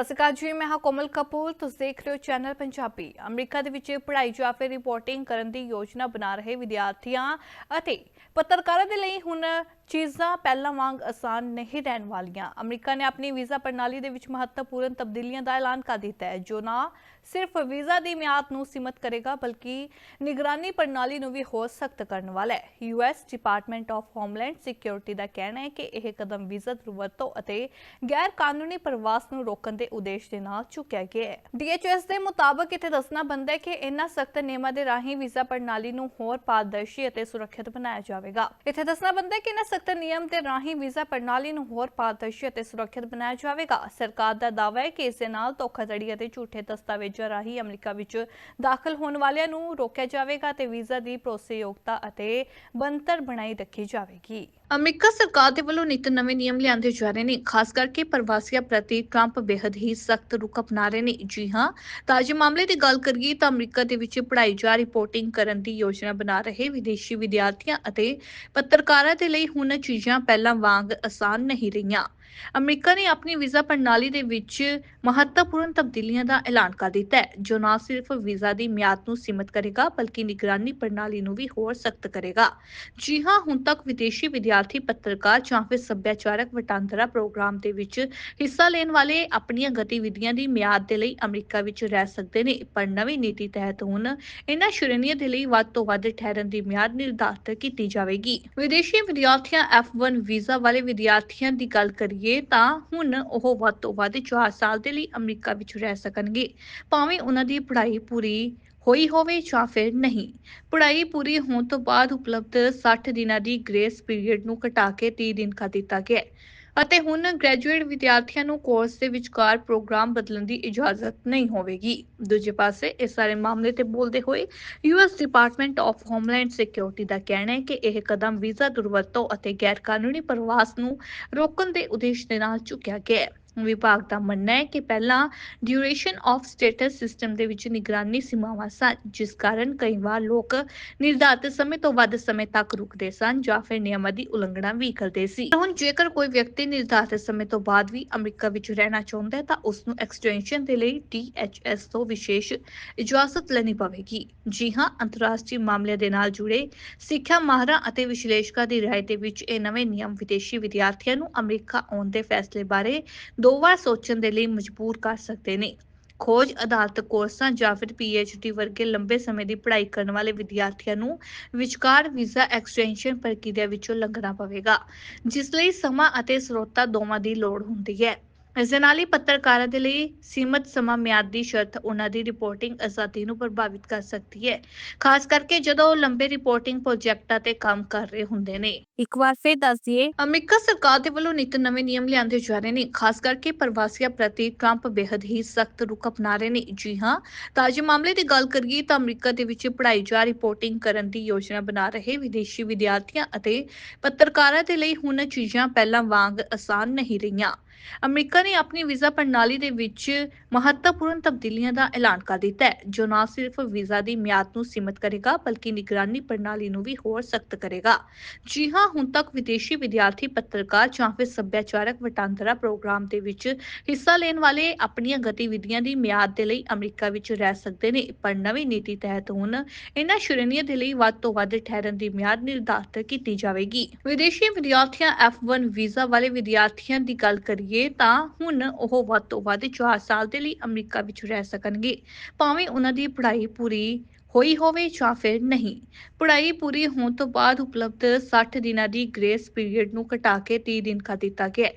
ਸਤਿ ਸ਼੍ਰੀ ਅਕਾਲ ਜੀ, ਮੈਂ ਹਾਂ ਕੋਮਲ ਕਪੂਰ। ਤੁਸੀਂ ਦੇਖ ਰਹੇ ਹੋ ਚੈਨਲ ਪੰਜਾਬੀ। ਅਮਰੀਕਾ ਦੇ ਵਿੱਚ ਪੜ੍ਹਾਈ ਜਾਂ ਫਿਰ ਰਿਪੋਰਟਿੰਗ ਕਰਨ ਦੀ ਯੋਜਨਾ ਬਣਾ ਰਹੇ ਵਿਦਿਆਰਥੀਆਂ ਅਤੇ ਪੱਤਰਕਾਰਾਂ ਦੇ ਲਈ ਹੁਣ ਚੀਜ਼ਾਂ ਪਹਿਲਾਂ ਵਾਂਗ ਆਸਾਨ ਨਹੀਂ ਰਹਿਣ ਵਾਲੀਆਂ। ਅਮਰੀਕਾ ਨੇ ਆਪਣੀ ਵੀਜ਼ਾ ਪ੍ਰਣਾਲੀ ਦੇ ਵਿੱਚ ਮਹੱਤਵਪੂਰਨ ਤਬਦੀਲੀਆਂ ਦਾ ਐਲਾਨ ਕਰ ਦਿੱਤਾ ਹੈ, ਜੋ ਨਾ ਸਿਰਫ ਵੀਜ਼ਾ ਦੀ ਮਿਆਦ ਨੂੰ ਸੀਮਤ ਕਰੇਗਾ, ਬਲਕਿ ਨਿਗਰਾਨੀ ਪ੍ਰਣਾਲੀ ਨੂੰ ਵੀ ਹੋਰ ਸਖਤ ਕਰਨ ਵਾਲਾ ਹੈ। US department of homeland security ਦਾ ਕਹਿਣਾ ਹੈ ਕਿ ਇਹ ਕਦਮ ਵੀਜ਼ਾ ਦੁਰਵਰਤੋਂ ਅਤੇ ਗੈਰ ਕਾਨੂੰਨੀ ਪ੍ਰਵਾਸ ਨੂੰ ਰੋਕਣ ਦੇ ਉਦੇਸ਼ ਦੇ ਨਾਲ ਚੁੱਕਿਆ ਗਿਆ ਹੈ। ਡੀਐਚਐਸ ਦੇ ਮੁਤਾਬਕ ਇੱਥੇ ਦੱਸਣਾ ਬਣਦਾ ਹੈ ਕਿ ਇਹਨਾਂ ਸਖਤ ਨਿਯਮਾਂ ਦੇ ਰਾਹੀਂ ਵੀਜ਼ਾ ਪ੍ਰਣਾਲੀ ਨੂੰ ਹੋਰ ਪਾਰਦਰਸ਼ੀ ਅਤੇ ਸੁਰੱਖਿਅਤ ਬਣਾਇਆ ਜਾਵੇਗਾ। ਇੱਥੇ ਦੱਸਣਾ ਬਣਦਾ ਹੈ ਕਿ ਇਹਨਾਂ ਸਖਤ ਨਿਯਮ ਦੇ ਰਾਹੀਂ ਵੀਜ਼ਾ ਪ੍ਰਣਾਲੀ ਨੂੰ ਹੋਰ ਪਾਰਦਰਸ਼ੀ ਅਤੇ ਸੁਰੱਖਿਅਤ ਬਣਾਇਆ ਜਾਵੇਗਾ। ਸਰਕਾਰ ਦਾ ਦਾਅਵਾ ਹੈ ਕਿ ਇਸ ਦੇ ਨਾਲ ਧੋਖਾਧੜੀ ਅਤੇ ਝੂਠੇ ਦਸਤਾਵੇਜ਼ਾਂ ਰਾਹੀਂ ਅਮਰੀਕਾ ਵਿੱਚ ਦਾਖਲ ਹੋਣ ਵਾਲਿਆਂ ਨੂੰ ਰੋਕਿਆ ਜਾਵੇਗਾ ਤੇ ਵੀਜ਼ਾ ਦੀ ਭਰੋਸੇਯੋਗਤਾ ਅਤੇ ਬਣਤਰ ਬਣਾਈ ਰੱਖੀ ਜਾਵੇਗੀ। ਅਮਰੀਕਾ ਸਰਕਾਰ ਦੇ ਵੱਲੋਂ ਨਿਤ ਨਵੇਂ ਨਿਯਮ ਲਿਆਂਦੇ ਜਾ ਰਹੇ ਨੇ, ਖਾਸ ਕਰਕੇ ਪ੍ਰਵਾਸੀਆਂ ਪ੍ਰਤੀ ਟਰੰਪ ਬੇहद ਹੀ ਸਖਤ ਰੁਖ ਅਪਣਾ ਰਹੇ ਨੇ। ਜੀ ਹਾਂ, ਤਾਜੇ ਮਾਮਲੇ ਦੀ ਗੱਲ ਕਰੀਏ ਤਾਂ ਅਮਰੀਕਾ ਦੇ ਵਿੱਚ ਪੜ੍ਹਾਈ ਜਾਂ ਰਿਪੋਰਟਿੰਗ ਕਰਨ ਦੀ ਯੋਜਨਾ ਬਣਾ ਰਹੇ ਵਿਦੇਸ਼ੀ ਵਿਦਿਆਰਥੀਆਂ ਅਤੇ ਪੱਤਰਕਾਰਾਂ ਦੇ ਲਈ ਹੁਣ ਚੀਜ਼ਾਂ ਪਹਿਲਾਂ ਵਾਂਗ ਆਸਾਨ ਨਹੀਂ ਰਹੀਆਂ। ਅਮਰੀਕਾ ਨੇ ਆਪਣੀ ਵੀਜ਼ਾ ਪ੍ਰਣਾਲੀ ਦੇ ਵਿੱਚ ਮਹੱਤਵਪੂਰਨ ਤਬਦੀਲੀਆਂ ਦਾ ਐਲਾਨ ਕਰ ਦਿੱਤਾ ਹੈ, ਜੋ ਨਾ ਸਿਰਫ ਵੀਜ਼ਾ ਦੀ ਮਿਆਦ ਨੂੰ ਸੀਮਤ ਕਰੇਗਾ, ਬਲਕਿ ਨਿਗਰਾਨੀ ਪ੍ਰਣਾਲੀ ਨੂੰ ਵੀ ਹੋਰ ਸਖਤ ਕਰੇਗਾ। ਜੀ ਹਾਂ, ਹੁਣ ਤੱਕ ਵਿਦੇਸ਼ੀ ਵਿਦਿਆਰਥੀ ਪੱਤਰਕਾਰ ਜਾਂ ਫਿਰ ਸੱਭਿਆਚਾਰਕ ਵਟਾਂਦਰਾ ਪ੍ਰੋਗਰਾਮ ਦੇ ਵਿੱਚ ਹਿੱਸਾ ਲੈਣ ਵਾਲੇ ਆਪਣੀਆਂ ਗਤੀਵਿਧੀਆਂ ਦੀ ਮਿਆਦ ਦੇ ਲਈ ਅਮਰੀਕਾ ਵਿੱਚ ਰਹਿ ਸਕਦੇ ਨੇ, ਪਰ ਨਵੀਂ ਨੀਤੀ ਤਹਿਤ ਹੁਣ ਇਹਨਾਂ ਸ਼੍ਰੇਣੀਆਂ ਦੇ ਲਈ ਵੱਧ ਤੋਂ ਵੱਧ ਠਹਿਰਨ ਦੀ ਮਿਆਦ ਨਿਰਧਾਰਤ ਕੀਤੀ ਜਾਵੇਗੀ। ਵਿਦੇਸ਼ੀ ਵਿਦਿਆਰਥੀਆਂ F1 ਵੀਜ਼ਾ ਵਾਲੇ ਵਿਦਿਆਰਥੀਆਂ ਦੀ ਗੱਲ ਕਰੀਏ ਤਾਂ ਹੁਣ ਉਹ ਵੱਧ ਤੋਂ ਵੱਧ 4 ਸਾਲ ਦੇ ਲਈ ਅਮਰੀਕਾ ਵਿੱਚ ਰਹਿ ਸਕਣਗੇ। ਭਾਵੇਂ ਉਹਨਾਂ ਦੀ ਪੜ੍ਹਾਈ ਪੂਰੀ ਹੋਈ ਹੋਵੇ ਜਾਂ ਫਿਰ ਨਹੀਂ। ਪੜ੍ਹਾਈ ਪੂਰੀ ਹੋਣ ਤੋਂ ਬਾਅਦ ਉਪਲਬਧ 60 ਦਿਨਾਂ ਦੀ ਗ੍ਰੇਸ ਪੀਰੀਅਡ ਨੂੰ ਘਟਾ ਕੇ 30 ਦਿਨ ਕਰ ਦਿੱਤਾ ਗਿਆ ਹੈ। ਅਤੇ ਹੁਣ ਗ੍ਰੈਜੂਏਟ ਵਿਦਿਆਰਥੀਆਂ ਨੂੰ ਕੋਰਸ ਦੇ ਵਿਚਕਾਰ ਪ੍ਰੋਗਰਾਮ ਬਦਲਣ ਦੀ ਇਜਾਜ਼ਤ ਨਹੀਂ ਹੋਵੇਗੀ। ਦੂਜੇ ਪਾਸੇ ਇਸ ਸਾਰੇ ਮਾਮਲੇ ਤੇ ਬੋਲਦੇ ਹੋਏ US department of homeland security ਦਾ ਕਹਿਣਾ ਹੈ ਕਿ ਇਹ ਕਦਮ ਵੀਜ਼ਾ ਦੁਰਵਰਤੋਂ ਅਤੇ ਗੈਰ ਕਾਨੂੰਨੀ ਪ੍ਰਵਾਸ ਨੂੰ ਰੋਕਣ ਦੇ ਉਦੇਸ਼ ਦੇ ਨਾਲ ਚੁੱਕਿਆ ਗਿਆ ਹੈ। ਵਿਭਾਗ ਦਾ ਮੰਨਣਾ ਹੈ ਕਿ ਪਹਿਲਾਂ ਡਿਊਰੇਸ਼ਨ ਆਫ ਸਟੇਟਸ ਸਿਸਟਮ ਦੇ ਵਿੱਚ ਨਿਗਰਾਨੀ ਸੀਮਾਵਾਂ ਸਨ, ਜਿਸ ਕਾਰਨ ਕਈ ਵਾਰ ਲੋਕ ਨਿਰਧਾਰਤ ਸਮੇਂ ਤੋਂ ਵੱਧ ਸਮੇਂ ਤੱਕ ਰੁਕਦੇ ਸਨ ਜਾਂ ਫਿਰ ਨਿਯਮਾਂ ਦੀ ਉਲੰਘਣਾ ਵੀ ਕਰਦੇ ਸੀ। ਹੁਣ ਜੇਕਰ ਕੋਈ ਵਿਅਕਤੀ ਨਿਰਧਾਰਤ ਸਮੇਂ ਤੋਂ ਬਾਅਦ ਵੀ ਅਮਰੀਕਾ ਵਿੱਚ ਰਹਿਣਾ ਚਾਹੁੰਦਾ ਹੈ, ਤਾਂ ਉਸ ਨੂੰ ਐਕਸਟੈਂਸ਼ਨ ਦੇ ਲਈ DHS ਤੋਂ ਵਿਸ਼ੇਸ਼ ਇਜਾਜ਼ਤ ਲੈਣੀ ਪਵੇਗੀ। ਜੀ ਹਾਂ, ਅੰਤਰਰਾਸ਼ਟਰੀ ਮਾਮਲਿਆਂ ਦੇ ਨਾਲ ਜੁੜੇ ਸਿੱਖਿਆ ਮਾਹਰਾਂ ਅਤੇ ਵਿਸ਼ਲੇਸ਼ਕਾਂ ਦੀ ਰਾਏ ਦੇ ਵਿੱਚ ਇਹ ਨਵੇਂ ਨਿਯਮ ਵਿਦੇਸ਼ੀ ਵਿਦਿਆਰਥੀਆਂ ਨੂੰ ਅਮਰੀਕਾ ਆਉਣ ਦੇ ਫੈਸਲੇ ਬਾਰੇ ਦੋ ਵਾਰ ਸੋਚਣ ਦੇ ਲਈ ਮਜਬੂਰ ਕਰ ਸਕਦੇ ਨੇ। ਖੋਜ ਅਧਾਰਤ ਕੋਰਸਾਂ ਜਾਂ ਫਿਰ PhD ਵਰਗੇ ਲੰਬੇ ਸਮੇਂ ਦੀ ਪੜ੍ਹਾਈ ਕਰਨ ਵਾਲੇ ਵਿਦਿਆਰਥੀਆਂ ਨੂੰ ਵਿਚਕਾਰ ਵੀਜ਼ਾ ਐਕਸਟੈਂਸ਼ਨ ਪ੍ਰਕਿਰਿਆ ਵਿੱਚੋਂ ਲੰਘਣਾ ਪਵੇਗਾ, ਜਿਸ ਲਈ ਸਮਾਂ ਅਤੇ ਸਰੋਤਾਂ ਦੋਵਾਂ ਦੀ ਲੋੜ ਹੁੰਦੀ ਹੈ। ਇਸ ਦੇ ਨਾਲ ਹੀ ਪੱਤਰਕਾਰਾਂ ਦੇ ਲਈ ਸੀਮਤ ਸਮਾਂ ਮਿਆਦ ਦੀ ਸ਼ਰਤ ਉਹਨਾਂ ਦੀ ਰਿਪੋਰਟਿੰਗ ਆਜ਼ਾਦੀ ਨੂੰ ਪ੍ਰਭਾਵਿਤ ਕਰ ਸਕਦੀ ਹੈ। ਖਾਸ ਕਰਕੇ ਜਦੋਂ ਉਹ ਲੰਬੇ ਰਿਪੋਰਟਿੰਗ ਪ੍ਰੋਜੈਕਟਾਂ ਤੇ ਕੰਮ ਕਰ ਰਹੇ ਹੁੰਦੇ ਨੇ। ਇੱਕ ਵਾਰ ਫੇਰ ਦੱਸ ਦਈਏ। ਅਮਰੀਕਾ ਸਰਕਾਰ ਦੇ ਵੱਲੋਂ ਨਿਤ ਨਵੇਂ ਨਿਯਮ ਲਿਆਂਦੇ ਜਾ ਰਹੇ ਨੇ। ਖਾਸ ਕਰਕੇ ਪ੍ਰਵਾਸੀਆਂ ਪ੍ਰਤੀ ਟਰੰਪ ਬੇहद ਹੀ ਸਖਤ ਰੁਖ ਅਪਣਾ ਰਹੇ ਨੇ। ਜੀ ਹਾਂ ਤਾਜੇ ਮਾਮਲੇ ਦੀ ਗੱਲ ਕਰੀਏ ਤਾਂ ਅਮਰੀਕਾ ਦੇ ਵਿੱਚ ਪੜ੍ਹਾਈ ਜਾਂ ਰਿਪੋਰਟਿੰਗ ਕਰਨ ਦੀ ਯੋਜਨਾ ਬਣਾ ਰਹੇ ਵਿਦੇਸ਼ੀ ਵਿਦਿਆਰਥੀਆਂ ਅਤੇ ਪੱਤਰਕਾਰਾਂ ਦੇ ਲਈ ਹੁਣ ਚੀਜ਼ਾਂ ਪਹਿਲਾਂ ਵਾਂਗ ਆਸਾਨ ਨਹੀਂ ਰਹੀਆਂ। ਅਮਰੀਕਾ ਨੇ ਆਪਣੀ ਵੀਜ਼ਾ ਪ੍ਰਣਾਲੀ ਦੇ ਵਿੱਚ ਮਹੱਤਵਪੂਰਨ ਤਬਦੀਲੀਆਂ ਦਾ ਐਲਾਨ ਕਰ ਦਿੱਤਾ ਹੈ, ਜੋ ਨਾ ਸਿਰਫ ਵੀਜ਼ਾ ਦੀ ਮਿਆਦ ਨੂੰ ਸੀਮਤ ਕਰੇਗਾ, ਬਲਕਿ ਨਿਗਰਾਨੀ ਪ੍ਰਣਾਲੀ ਨੂੰ ਵੀ ਹੋਰ ਸਖਤ ਕਰੇਗਾ। ਜੀ ਹਾਂ, ਹੁਣ ਤੱਕ ਵਿਦੇਸ਼ੀ ਵਿਦਿਆਰਥੀ ਪੱਤਰਕਾਰ ਜਾਂ ਫਿਰ ਸੱਭਿਆਚਾਰਕ ਵਟਾਂਦਰਾ ਪ੍ਰੋਗਰਾਮ ਦੇ ਵਿੱਚ ਹਿੱਸਾ ਲੈਣ ਵਾਲੇ ਆਪਣੀਆਂ ਗਤੀਵਿਧੀਆਂ ਦੀ ਮਿਆਦ ਦੇ ਲਈ ਅਮਰੀਕਾ ਵਿੱਚ ਰਹਿ ਸਕਦੇ ਨੇ, ਪਰ ਨਵੀਂ ਨੀਤੀ ਤਹਿਤ ਹੁਣ ਇਹਨਾਂ ਸ਼੍ਰੇਣੀਆਂ ਦੇ ਲਈ ਵੱਧ ਤੋਂ ਵੱਧ ਠਹਿਰਨ ਦੀ ਮਿਆਦ ਨਿਰਧਾਰਤ ਕੀਤੀ ਜਾਵੇਗੀ। ਵਿਦੇਸ਼ੀ ਵਿਦਿਆਰਥੀਆਂ F1 ਵੀਜ਼ਾ ਵਾਲੇ ਵਿਦਿਆਰਥੀਆਂ ਦੀ ਗੱਲ ਕਰੀਏ ਤਾਂ ਹੁਣ ਉਹ ਵੱਧ ਤੋਂ ਵੱਧ 4 ਸਾਲ ਦੇ ਲਈ ਅਮਰੀਕਾ ਵਿੱਚ ਰਹਿ ਸਕਣਗੇ। ਭਾਵੇਂ ਉਹਨਾਂ ਦੀ ਪੜ੍ਹਾਈ ਪੂਰੀ ਹੋਈ ਹੋਵੇ ਜਾਂ ਫਿਰ ਨਹੀਂ। ਪੜ੍ਹਾਈ ਪੂਰੀ ਹੋਣ ਤੋਂ ਬਾਅਦ ਉਪਲਬਧ 60 ਦਿਨਾਂ ਦੀ ਗ੍ਰੇਸ ਪੀਰੀਅਡ ਨੂੰ ਘਟਾ ਕੇ 30 ਦਿਨ ਕਰ ਦਿੱਤਾ ਗਿਆ ਹੈ।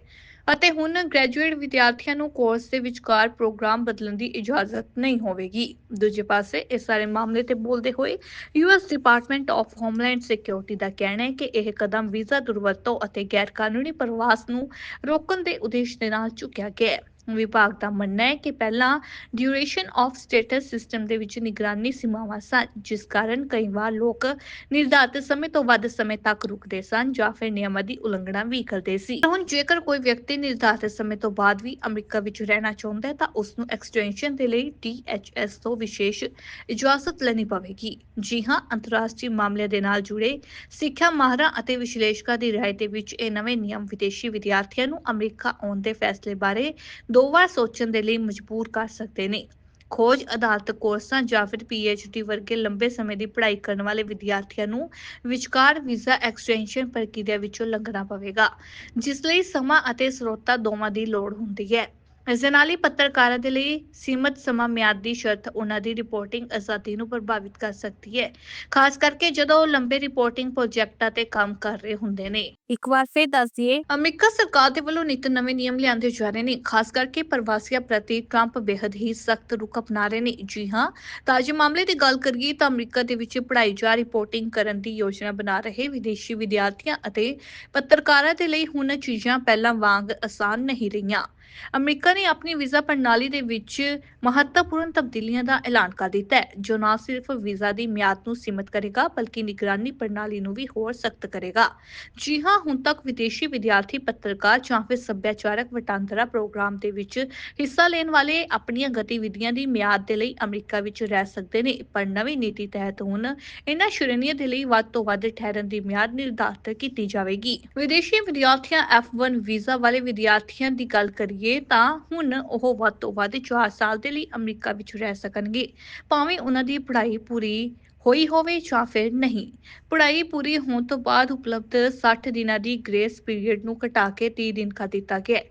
ਅਤੇ ਹੁਣ ਗ੍ਰੈਜੂਏਟ ਵਿਦਿਆਰਥੀਆਂ ਨੂੰ ਕੋਰਸ ਦੇ ਵਿਚਕਾਰ ਪ੍ਰੋਗਰਾਮ ਬਦਲਣ ਦੀ ਇਜਾਜ਼ਤ ਨਹੀਂ ਹੋਵੇਗੀ। ਦੂਜੇ ਪਾਸੇ, ਇਸ ਸਾਰੇ ਮਾਮਲੇ ਤੇ ਬੋਲਦੇ ਹੋਏ US department of homeland security ਦਾ ਕਹਿਣਾ ਹੈ ਕਿ ਇਹ ਕਦਮ ਵੀਜ਼ਾ ਦੁਰਵਰਤੋਂ ਅਤੇ ਗੈਰ ਕਾਨੂੰਨੀ ਪ੍ਰਵਾਸ ਨੂੰ ਰੋਕਣ ਦੇ ਉਦੇਸ਼ ਦੇ ਨਾਲ ਚੁੱਕਿਆ ਗਿਆ ਹੈ। ਵਿਭਾਗ ਦਾ ਮੰਨਣਾ ਹੈ ਕਿ ਪਹਿਲਾਂ ਡਿਊਰੇਸ਼ਨ ਆਫ ਸਟੇਟਸ ਸਿਸਟਮ ਦੇ ਵਿੱਚ ਨਿਗਰਾਨੀ ਸੀਮਾਵਾਂ ਸਨ, ਜਿਸ ਕਾਰਨ ਕਈ ਵਾਰ ਲੋਕ ਨਿਰਧਾਰਤ ਸਮੇਂ ਤੋਂ ਵੱਧ ਸਮੇਂ ਤੱਕ ਰੁਕਦੇ ਸਨ ਜਾਂ ਫਿਰ ਨਿਯਮਾਂ ਦੀ ਉਲੰਘਣਾ ਵੀ ਕਰਦੇ ਸੀ। ਹੁਣ ਜੇਕਰ ਕੋਈ ਵਿਅਕਤੀ ਨਿਰਧਾਰਤ ਸਮੇਂ ਤੋਂ ਬਾਅਦ ਵੀ ਅਮਰੀਕਾ ਵਿੱਚ ਰਹਿਣਾ ਚਾਹੁੰਦਾ ਹੈ, ਤਾਂ ਉਸ ਨੂੰ ਐਕਸਟੈਂਸ਼ਨ ਦੇ ਲਈ DHS ਤੋਂ ਵਿਸ਼ੇਸ਼ ਇਜਾਜ਼ਤ ਲੈਣੀ ਪਵੇਗੀ। ਜੀ ਹਾਂ, ਅੰਤਰਰਾਸ਼ਟਰੀ ਮਾਮਲਿਆਂ ਦੇ ਨਾਲ ਜੁੜੇ ਸਿੱਖਿਆ ਮਾਹਰਾਂ ਅਤੇ ਵਿਸ਼ਲੇਸ਼ਕਾਂ ਦੀ ਰਾਏ ਦੇ ਵਿੱਚ ਇਹ ਨਵੇਂ ਨਿਯਮ ਵਿਦੇਸ਼ੀ ਵਿਦਿਆਰਥੀਆਂ ਨੂੰ ਅਮਰੀਕਾ ਆਉਣ ਦੇ ਫੈਸਲੇ ਬਾਰੇ ਦੋ ਵਾਰ ਸੋਚਣ ਦੇ ਲਈ ਮਜਬੂਰ ਕਰ ਸਕਦੇ ਨੇ। ਖੋਜ ਅਦਾਲਤ ਕੋਰਸਾਂ ਜਾਂ ਫਿਰ ਡੀ ਵਰਗੇ ਲੰਬੇ ਸਮੇਂ ਦੀ ਪੜ੍ਹਾਈ ਕਰਨ ਵਾਲੇ ਵਿਦਿਆਰਥੀਆਂ ਨੂੰ ਵਿਚਕਾਰ ਵੀਜ਼ਾ ਐਕਸਟੈਂਸ਼ਨ ਪ੍ਰਕਿਰਿਆ ਵਿੱਚੋਂ ਲੰਘਣਾ ਪਵੇਗਾ, ਜਿਸ ਲਈ ਸਮਾਂ ਅਤੇ ਸਰੋਤਾਂ ਦੋਵਾਂ ਦੀ ਲੋੜ ਹੁੰਦੀ ਹੈ। ਇਸ ਦੇ ਨਾਲ ਹੀ ਪੱਤਰਕਾਰਾਂ ਦੇ ਲਈ ਸੀਮਤ ਸਮਾਂ ਮਿਆਦ ਦੀ ਸ਼ਰਤ ਉਹਨਾਂ ਦੀ ਰਿਪੋਰਟਿੰਗ ਆਜ਼ਾਦੀ ਨੂੰ ਪ੍ਰਭਾਵਿਤ ਕਰ ਸਕਦੀ ਹੈ। ਖਾਸ ਕਰਕੇ ਜਦੋਂ ਉਹ ਲੰਬੇ ਰਿਪੋਰਟਿੰਗ ਪ੍ਰੋਜੈਕਟਾਂ ਤੇ ਕੰਮ ਕਰ ਰਹੇ ਹੁੰਦੇ ਨੇ। ਇੱਕ ਵਾਰ ਫਿਰ ਦੱਸ ਦਈਏ। ਅਮਰੀਕਾ ਸਰਕਾਰ ਦੇ ਵੱਲੋਂ ਨਿਤ ਨਵੇਂ ਨਿਯਮ ਲਿਆਂਦੇ ਜਾ ਰਹੇ ਨੇ। ਖਾਸ ਕਰਕੇ ਪ੍ਰਵਾਸੀਆਂ ਪ੍ਰਤੀ ਟਰੰਪ ਬੇहद ਹੀ ਸਖਤ ਰੁਖ ਅਪਣਾ ਰਹੇ ਨੇ। ਜੀ ਹਾਂ ਤਾਜੇ ਮਾਮਲੇ ਦੀ ਗੱਲ ਕਰੀਏ ਤਾਂ ਅਮਰੀਕਾ ਦੇ ਵਿੱਚ ਪੜ੍ਹਾਈ ਜਾਂ ਰਿਪੋਰਟਿੰਗ ਕਰਨ ਦੀ ਯੋਜਨਾ ਬਣਾ ਰਹੇ ਵਿਦੇਸ਼ੀ ਵਿਦਿਆਰਥੀਆਂ ਅਤੇ ਪੱਤਰਕਾਰਾਂ ਦੇ ਲਈ ਹੁਣ ਚੀਜ਼ਾਂ ਪਹਿਲਾਂ ਵਾਂਗ ਆਸਾਨ ਨਹੀਂ ਰਹੀਆਂ। ਅਮਰੀਕਾ ਨੇ ਆਪਣੀ ਵੀਜ਼ਾ ਪ੍ਰਣਾਲੀ ਦੇ ਵਿੱਚ ਮਹੱਤਵਪੂਰਨ ਤਬਦੀਲੀਆਂ ਦਾ ਐਲਾਨ ਕਰ ਦਿੱਤਾ ਹੈ, ਜੋ ਨਾ ਸਿਰਫ ਵੀਜ਼ਾ ਦੀ ਮਿਆਦ ਨੂੰ ਸੀਮਿਤ ਕਰੇਗਾ, ਬਲਕਿ ਨਿਗਰਾਨੀ ਪ੍ਰਣਾਲੀ ਨੂੰ ਵੀ ਹੋਰ ਸਖਤ ਕਰੇਗਾ। ਜੀ ਹਾਂ, ਹੁਣ ਤੱਕ ਵਿਦੇਸ਼ੀ ਵਿਦਿਆਰਥੀ ਪੱਤਰਕਾਰ ਜਾਂ ਫਿਰ ਸੱਭਿਆਚਾਰਕ ਵਟਾਂਦਰਾ ਪ੍ਰੋਗਰਾਮ ਦੇ ਵਿੱਚ ਹਿੱਸਾ ਲੈਣ ਵਾਲੇ ਆਪਣੀਆਂ ਗਤੀਵਿਧੀਆਂ ਦੀ ਮਿਆਦ ਦੇ ਲਈ ਅਮਰੀਕਾ ਵਿੱਚ ਰਹਿ ਸਕਦੇ ਨੇ, ਪਰ ਨਵੀਂ ਨੀਤੀ ਤਹਿਤ ਹੁਣ ਇਹਨਾਂ ਸ਼੍ਰੇਣੀਆਂ ਦੇ ਲਈ ਵੱਧ ਤੋਂ ਵੱਧ ਠਹਿਰਨ ਦੀ ਮਿਆਦ ਨਿਰਧਾਰਤ ਕੀਤੀ ਜਾਵੇਗੀ। ਵਿਦੇਸ਼ੀ ਵਿਦਿਆਰਥੀਆਂ F1 ਵੀਜ਼ਾ ਵਾਲੇ ਵਿਦਿਆਰਥੀਆਂ ਦੀ ਗੱਲ ਕਰੀਏ ਤਾਂ ਹੁਣ ਉਹ ਵੱਧ ਤੋਂ ਵੱਧ 4 ਸਾਲ ਦੇ ਲਈ ਅਮਰੀਕਾ ਵਿੱਚ ਰਹਿ ਸਕਣਗੇ। ਭਾਵੇਂ ਉਹਨਾਂ ਦੀ ਪੜ੍ਹਾਈ ਪੂਰੀ ਹੋਈ ਹੋਵੇ ਜਾਂ ਫਿਰ ਨਹੀਂ। ਪੜ੍ਹਾਈ ਪੂਰੀ ਹੋਣ ਤੋਂ ਬਾਅਦ ਉਪਲਬਧ 60 ਦਿਨਾਂ ਦੀ ਗ੍ਰੇਸ ਪੀਰੀਅਡ ਨੂੰ ਘਟਾ ਕੇ 30 ਦਿਨ ਕਰ ਦਿੱਤਾ ਗਿਆ ਹੈ।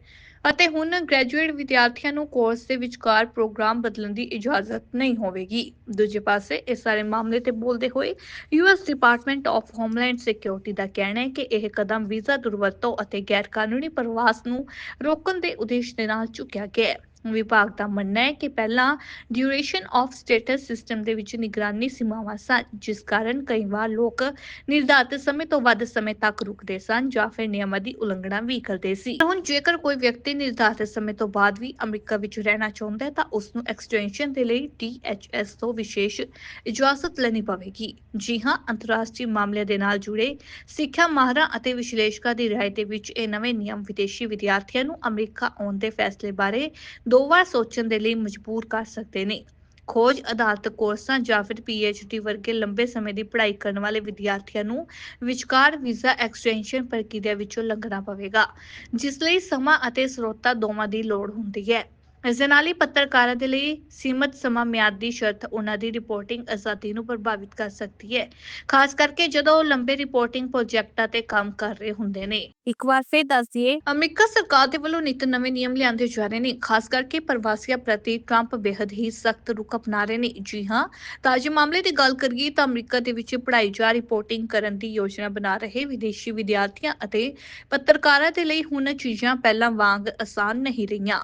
ਅਤੇ ਹੁਣ ਗ੍ਰੈਜੂਏਟ ਵਿਦਿਆਰਥੀਆਂ ਨੂੰ ਕੋਰਸ ਦੇ ਵਿਚਕਾਰ ਪ੍ਰੋਗਰਾਮ ਬਦਲਣ ਦੀ ਇਜਾਜ਼ਤ ਨਹੀਂ ਹੋਵੇਗੀ। ਦੂਜੇ ਪਾਸੇ ਇਸ ਸਾਰੇ ਮਾਮਲੇ ਤੇ ਬੋਲਦੇ ਹੋਏ US department of homeland security ਦਾ ਕਹਿਣਾ ਹੈ ਕਿ ਇਹ ਕਦਮ ਵੀਜ਼ਾ ਦੁਰਵਰਤੋਂ ਅਤੇ ਗੈਰਕਾਨੂੰਨੀ ਪ੍ਰਵਾਸ ਨੂੰ ਰੋਕਣ ਦੇ ਉਦੇਸ਼ ਦੇ ਨਾਲ ਚੁੱਕਿਆ ਗਿਆ ਹੈ। ਵਿਭਾਗ ਦਾ ਮੰਨਣਾ ਹੈ ਕਿ ਪਹਿਲਾਂ ਡਿਊਰੇਸ਼ਨ ਆਫ ਸਟੇਟਸ ਸਿਸਟਮ ਦੇ ਵਿੱਚ ਨਿਗਰਾਨੀ ਸੀਮਾਵਾਂ ਸਨ, ਜਿਸ ਕਾਰਨ ਕਈ ਵਾਰ ਲੋਕ ਨਿਰਧਾਰਤ ਸਮੇਂ ਤੋਂ ਵੱਧ ਸਮੇਂ ਤੱਕ ਰੁਕਦੇ ਸਨ ਜਾਂ ਫਿਰ ਨਿਯਮਾਂ ਦੀ ਉਲੰਘਣਾ ਵੀ ਕਰਦੇ ਸੀ। ਹੁਣ ਜੇਕਰ ਕੋਈ ਵਿਅਕਤੀ ਨਿਰਧਾਰਤ ਸਮੇਂ ਤੋਂ ਬਾਅਦ ਵੀ ਅਮਰੀਕਾ ਵਿੱਚ ਰਹਿਣਾ ਚਾਹੁੰਦਾ ਹੈ, ਤਾਂ ਉਸ ਨੂੰ ਐਕਸਟੈਂਸ਼ਨ ਦੇ ਲਈ DHS ਤੋਂ ਵਿਸ਼ੇਸ਼ ਇਜਾਜ਼ਤ ਲੈਣੀ ਪਵੇਗੀ। ਜੀ ਹਾਂ, ਅੰਤਰਰਾਸ਼ਟਰੀ ਮਾਮਲਿਆਂ ਦੇ ਨਾਲ ਜੁੜੇ ਸਿੱਖਿਆ ਮਾਹਰਾਂ ਅਤੇ ਵਿਸ਼ਲੇਸ਼ਕਾਂ ਦੀ ਰਾਏ ਦੇ ਵਿੱਚ ਇਹ ਨਵੇਂ ਨਿਯਮ ਵਿਦੇਸ਼ੀ ਵਿਦਿਆਰਥੀਆਂ ਨੂੰ ਅਮਰੀਕਾ ਆਉਣ ਦੇ ਫੈਸਲੇ ਬਾਰੇ ਦੋ ਵਾਰ ਸੋਚਣ ਦੇ ਲਈ ਮਜਬੂਰ ਕਰ ਸਕਦੇ ਨੇ। ਖੋਜ ਅਦਾਲਤ ਕੋਰਸਾਂ ਜਾਂ ਫਿਰ ਡੀ ਵਰਗੇ ਲੰਬੇ ਸਮੇਂ ਦੀ ਪੜ੍ਹਾਈ ਕਰਨ ਵਾਲੇ ਵਿਦਿਆਰਥੀਆਂ ਨੂੰ ਵਿਚਕਾਰ ਵੀਜ਼ਾ ਐਕਸਟੈਂਸ਼ਨ ਪ੍ਰਕਿਰਿਆ ਵਿੱਚੋਂ ਲੰਘਣਾ ਪਵੇਗਾ, ਜਿਸ ਲਈ ਸਮਾਂ ਅਤੇ ਸਰੋਤਾ ਦੋਵਾਂ ਦੀ ਲੋੜ ਹੁੰਦੀ ਹੈ। ਇਸ ਦੇ ਨਾਲ ਹੀ ਪੱਤਰਕਾਰਾਂ ਦੇ ਲਈ ਸੀਮਤ ਸਮਾਂ ਮਿਆਦ ਦੀ ਸ਼ਰਤ ਉਹਨਾਂ ਦੀ ਰਿਪੋਰਟਿੰਗ ਆਜ਼ਾਦੀ ਨੂੰ ਪ੍ਰਭਾਵਿਤ ਕਰ ਸਕਦੀ ਹੈ। ਖਾਸ ਕਰਕੇ ਜਦੋਂ ਉਹ ਲੰਬੇ ਰਿਪੋਰਟਿੰਗ ਪ੍ਰੋਜੈਕਟਾਂ ਤੇ ਕੰਮ ਕਰ ਰਹੇ ਹੁੰਦੇ ਨੇ। ਇੱਕ ਵਾਰ ਫਿਰ ਦੱਸ ਦਈਏ। ਅਮਰੀਕਾ ਸਰਕਾਰ ਦੇ ਵੱਲੋਂ ਨਿਤ ਨਵੇਂ ਨਿਯਮ ਲਿਆਂਦੇ ਜਾ ਰਹੇ ਨੇ। ਖਾਸ ਕਰਕੇ ਪ੍ਰਵਾਸੀਆਂ ਪ੍ਰਤੀ ਟਰੰਪ ਬੇहद ਹੀ ਸਖਤ ਰੁਖ ਅਪਣਾ ਰਹੇ ਨੇ। ਜੀ ਹਾਂ ਤਾਜੇ ਮਾਮਲੇ ਦੀ ਗੱਲ ਕਰੀਏ ਤਾਂ ਅਮਰੀਕਾ ਦੇ ਵਿੱਚ ਪੜ੍ਹਾਈ ਜਾਂ ਰਿਪੋਰਟਿੰਗ ਕਰਨ ਦੀ ਯੋਜਨਾ ਬਣਾ ਰਹੇ ਵਿਦੇਸ਼ੀ ਵਿਦਿਆਰਥੀਆਂ ਅਤੇ ਪੱਤਰਕਾਰਾਂ ਦੇ ਲਈ ਹੁਣ ਚੀਜ਼ਾਂ ਪਹਿਲਾਂ ਵਾਂਗ ਆਸਾਨ ਨਹੀਂ ਰਹੀਆਂ।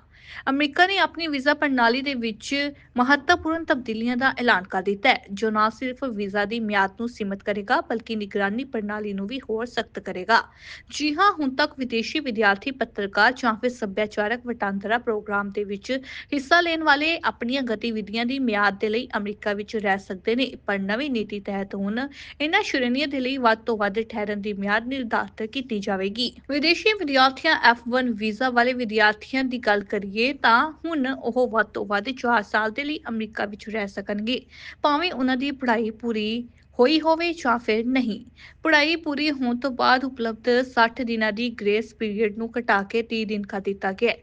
ਅਮਰੀਕਾ ਨੇ ਆਪਣੀ ਵੀਜ਼ਾ ਪ੍ਰਣਾਲੀ ਦੇ ਵਿੱਚ ਮਹੱਤਵਪੂਰਨ ਤਬਦੀਲੀਆਂ ਦਾ ਐਲਾਨ ਕਰ ਦਿੱਤਾ ਹੈ, ਜੋ ਨਾ ਸਿਰਫ ਵੀਜ਼ਾ ਦੀ ਮਿਆਦ ਨੂੰ ਸੀਮਿਤ ਕਰੇਗਾ, ਬਲਕਿ ਨਿਗਰਾਨੀ ਪ੍ਰਣਾਲੀ ਨੂੰ ਵੀ ਹੋਰ ਸਖਤ ਕਰੇਗਾ। ਜੀ ਹਾਂ, ਹੁਣ ਤੱਕ ਵਿਦੇਸ਼ੀ ਵਿਦਿਆਰਥੀ ਪੱਤਰਕਾਰ ਜਾਂ ਫਿਰ ਸੱਭਿਆਚਾਰਕ ਵਟਾਂਦਰਾ ਪ੍ਰੋਗਰਾਮ ਦੇ ਵਿੱਚ ਹਿੱਸਾ ਲੈਣ ਵਾਲੇ ਆਪਣੀਆਂ ਗਤੀਵਿਧੀਆਂ ਦੀ ਮਿਆਦ ਦੇ ਲਈ ਅਮਰੀਕਾ ਵਿੱਚ ਰਹਿ ਸਕਦੇ ਨੇ, ਪਰ ਨਵੀਂ ਨੀਤੀ ਤਹਿਤ ਹੁਣ ਇਹਨਾਂ ਸ਼੍ਰੇਣੀਆਂ ਦੇ ਲਈ ਵੱਧ ਤੋਂ ਵੱਧ ਠਹਿਰਨ ਦੀ ਮਿਆਦ ਨਿਰਧਾਰਤ ਕੀਤੀ ਜਾਵੇਗੀ। ਵਿਦੇਸ਼ੀ ਵਿਦਿਆਰਥੀਆਂ F1 ਵੀਜ਼ਾ ਵਾਲੇ ਵਿਦਿਆਰਥੀਆਂ ਦੀ ਗੱਲ ਕਰੀਏ ਤਾਂ ਹੁਣ ਉਹ ਵੱਧ ਤੋਂ ਵੱਧ 4 ਸਾਲ ਦੇ ਲਈ ਅਮਰੀਕਾ ਵਿੱਚ ਰਹਿ ਸਕਣਗੇ। ਭਾਵੇਂ ਉਹਨਾਂ ਦੀ ਪੜ੍ਹਾਈ ਪੂਰੀ ਹੋਈ ਹੋਵੇ ਜਾਂ ਫਿਰ ਨਹੀਂ। ਪੜ੍ਹਾਈ ਪੂਰੀ ਹੋਣ ਤੋਂ ਬਾਅਦ ਉਪਲਬਧ 60 ਦਿਨਾਂ ਦੀ ਗ੍ਰੇਸ ਪੀਰੀਅਡ ਨੂੰ ਘਟਾ ਕੇ 30 ਦਿਨ ਕਰ ਦਿੱਤਾ ਗਿਆ ਹੈ।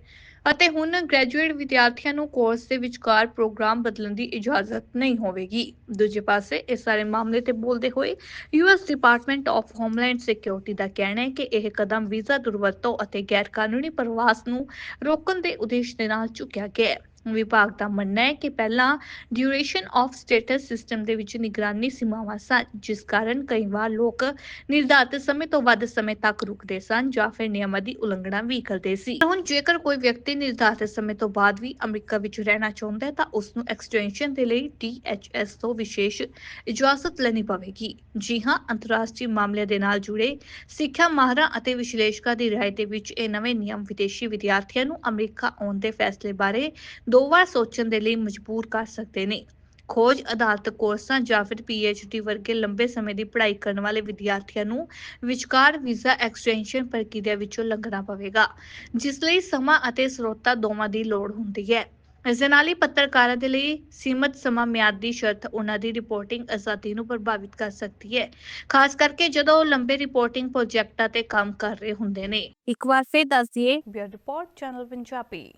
ਅਤੇ ਹੁਣ ਗ੍ਰੈਜੂਏਟ ਵਿਦਿਆਰਥੀਆਂ ਨੂੰ ਕੋਰਸ ਦੇ ਵਿਚਕਾਰ ਪ੍ਰੋਗਰਾਮ ਬਦਲਣ ਦੀ ਇਜਾਜ਼ਤ ਨਹੀਂ ਹੋਵੇਗੀ। ਦੂਜੇ ਪਾਸੇ, ਇਸ ਸਾਰੇ ਮਾਮਲੇ ਤੇ ਬੋਲਦੇ ਹੋਏ US department of homeland security ਦਾ ਕਹਿਣਾ ਹੈ ਕਿ ਇਹ ਕਦਮ ਵੀਜ਼ਾ ਦੁਰਵਰਤੋਂ ਅਤੇ ਗੈਰਕਾਨੂੰਨੀ ਪ੍ਰਵਾਸ ਨੂੰ ਰੋਕਣ ਦੇ ਉਦੇਸ਼ ਦੇ ਨਾਲ ਚੁੱਕਿਆ ਗਿਆ ਹੈ। ਵਿਭਾਗ ਦਾ ਮੰਨਣਾ ਹੈ ਕਿ ਪਹਿਲਾਂ ਡਿਊਰੇਸ਼ਨ ਆਫ ਸਟੇਟਸ ਸਿਸਟਮ ਦੇ ਵਿੱਚ ਨਿਗਰਾਨੀ ਸੀਮਾਵਾਂ ਸਨ, ਜਿਸ ਕਾਰਨ ਕਈ ਵਾਰ ਲੋਕ ਨਿਰਧਾਰਤ ਸਮੇਂ ਤੋਂ ਵੱਧ ਸਮੇਂ ਤੱਕ ਰੁਕਦੇ ਸਨ ਜਾਂ ਫਿਰ ਨਿਯਮਾਂ ਦੀ ਉਲੰਘਣਾ ਵੀ ਕਰਦੇ ਸੀ। ਹੁਣ ਜੇਕਰ ਕੋਈ ਵਿਅਕਤੀ ਨਿਰਧਾਰਤ ਸਮੇਂ ਤੋਂ ਬਾਅਦ ਵੀ ਅਮਰੀਕਾ ਵਿੱਚ ਰਹਿਣਾ ਚਾਹੁੰਦਾ ਹੈ, ਤਾਂ ਉਸ ਨੂੰ ਐਕਸਟੈਂਸ਼ਨ ਦੇ ਲਈ DHS ਤੋਂ ਵਿਸ਼ੇਸ਼ ਇਜਾਜ਼ਤ ਲੈਣੀ ਪਵੇਗੀ। ਜੀ ਹਾਂ, ਅੰਤਰਰਾਸ਼ਟਰੀ ਮਾਮਲਿਆਂ ਦੇ ਨਾਲ ਜੁੜੇ ਸਿੱਖਿਆ ਮਾਹਰਾਂ ਅਤੇ ਵਿਸ਼ਲੇਸ਼ਕਾਂ ਦੀ ਰਾਏ ਦੇ ਵਿੱਚ ਇਹ ਨਵੇਂ ਨਿਯਮ ਵਿਦੇਸ਼ੀ ਵਿਦਿਆਰਥੀਆਂ ਨੂੰ ਅਮਰੀਕਾ ਆਉਣ ਦੇ ਫੈਸਲੇ ਬਾਰੇ ਦੋ ਵਾਰ ਸੋਚਣ ਦੇ ਲਈ ਮਜਬੂਰ ਕਰ ਸਕਦੇ ਨੇ। ਖੋਜ ਅਦਾਲਤ ਕੋਰਸਾਂ ਜਾਂ ਫਿਰ ਡੀ ਵਰਗੇ ਲੰਬੇ ਸਮੇਂ ਦੀ ਪੜ੍ਹਾਈ ਕਰਨ ਵਾਲੇ ਵਿਦਿਆਰਥੀਆਂ ਨੂੰ ਵਿਚਕਾਰ ਵੀਜ਼ਾ ਐਕਸਟੈਂਸ਼ਨ ਪ੍ਰਕਿਰਿਆ ਵਿੱਚੋਂ ਲੰਘਣਾ ਪਵੇਗਾ ਜਿਸ ਲਈ ਸਮਾਂ ਅਤੇ ਸਰੋਤਾਂ ਦੋਵਾਂ ਦੀ ਲੋੜ ਹੁੰਦੀ ਹੈ। ਇਸ ਦੇ ਨਾਲ ਹੀ ਪੱਤਰਕਾਰਾਂ ਦੇ ਲਈ ਸੀਮਤ ਸਮਾਂ ਮਿਆਦ ਦੀ ਸ਼ਰਤ ਉਹਨਾਂ ਦੀ ਰਿਪੋਰਟਿੰਗ ਆਜ਼ਾਦੀ ਨੂੰ ਪ੍ਰਭਾਵਿਤ ਕਰ ਸਕਦੀ ਹੈ ਖਾਸ ਕਰਕੇ ਜਦੋਂ ਉਹ ਲੰਬੇ ਰਿਪੋਰਟਿੰਗ ਪ੍ਰੋਜੈਕਟਾਂ ਤੇ ਕੰਮ ਕਰ ਰਹੇ ਹੁੰਦੇ ਨੇ। ਇੱਕ ਵਾਰ ਫਿਰ ਦੱਸ ਦਈਏ ਬਿਊਰੋ ਰਿਪੋਰਟ ਚੈਨਲ ਪੰਜਾਬੀ।